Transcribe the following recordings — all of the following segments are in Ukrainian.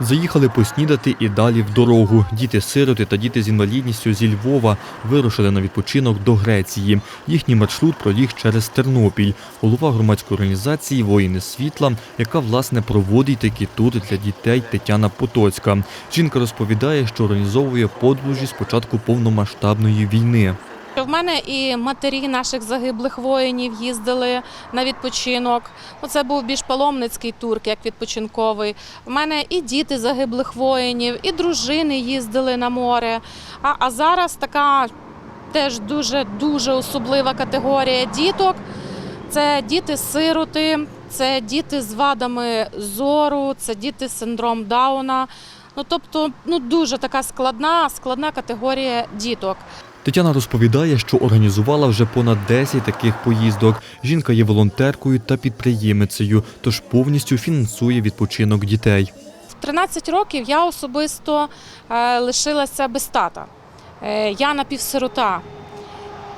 Заїхали поснідати і далі в дорогу. Діти-сироти та діти з інвалідністю зі Львова вирушили на відпочинок до Греції. Їхній маршрут проліг через Тернопіль. Голова громадської організації Воїни світла, яка власне проводить такі тури для дітей Тетяна Потоцька. Жінка розповідає, що організовує подорожі з початку повномасштабної війни. В мене і матері наших загиблих воїнів їздили на відпочинок. Ну, Це був більш паломницький тур, як відпочинковий. В мене і діти загиблих воїнів, і дружини їздили на море. А, а зараз така теж дуже дуже особлива категорія діток. Це діти-сироти, це діти з вадами зору, це діти з синдром Дауна. Ну тобто, ну дуже така складна, складна категорія діток. Тетяна розповідає, що організувала вже понад 10 таких поїздок. Жінка є волонтеркою та підприємицею, тож повністю фінансує відпочинок дітей. В 13 років я особисто е, лишилася без тата. Е, я напівсирота.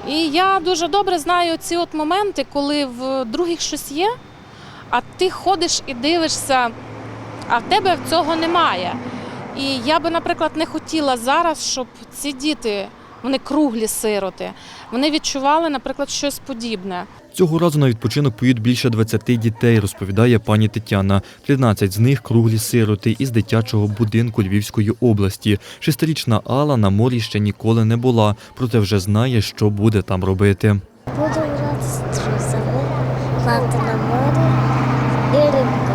І я дуже добре знаю ці от моменти, коли в других щось є, а ти ходиш і дивишся, а в тебе цього немає. І я би, наприклад, не хотіла зараз, щоб ці діти, вони круглі сироти, вони відчували, наприклад, щось подібне. Цього разу на відпочинок поїдуть більше 20 дітей, розповідає пані Тетяна. 13 з них круглі сироти із дитячого будинку Львівської області. Шестирічна Алла на морі ще ніколи не була, проте вже знає, що буде там робити. Буду грати з друзями, плавати на морі і рибку.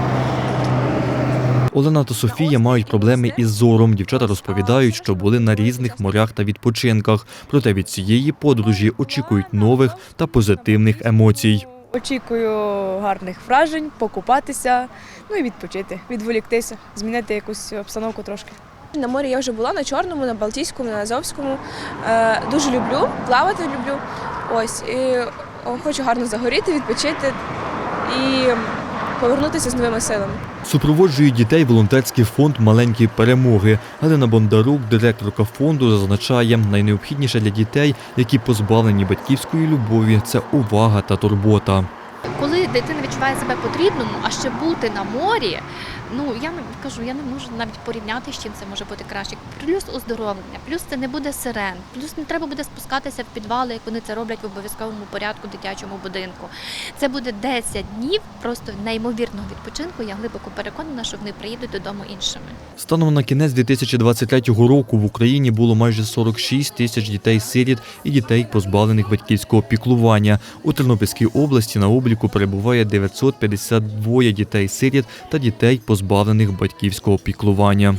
Олена та Софія мають проблеми із зором. Дівчата розповідають, що були на різних морях та відпочинках. Проте від цієї подорожі очікують нових та позитивних емоцій. Очікую гарних вражень, покупатися, ну і відпочити, відволіктися, змінити якусь обстановку трошки. На морі я вже була на Чорному, на Балтійському, на Азовському. Е, дуже люблю, плавати люблю. Ось і хочу гарно загоріти, відпочити і повернутися з новими силами. Супроводжує дітей волонтерський фонд Маленькі перемоги. Галина Бондарук, директорка фонду, зазначає, найнеобхідніше для дітей, які позбавлені батьківської любові, це увага та турбота. коли дитина відчуває себе потрібному, а ще бути на морі, ну я не кажу, я не можу навіть порівняти, з чим це може бути краще. Плюс оздоровлення, плюс це не буде сирен, плюс не треба буде спускатися в підвали, як вони це роблять в обов'язковому порядку в дитячому будинку. Це буде 10 днів просто неймовірного відпочинку. Я глибоко переконана, що вони приїдуть додому іншими. Станом на кінець 2023 року в Україні було майже 46 тисяч дітей-сиріт і дітей, позбавлених батьківського піклування. У Тернопільській області на обліку перебуває 952 дітей-сиріт та дітей, позбавлених батьківського піклування.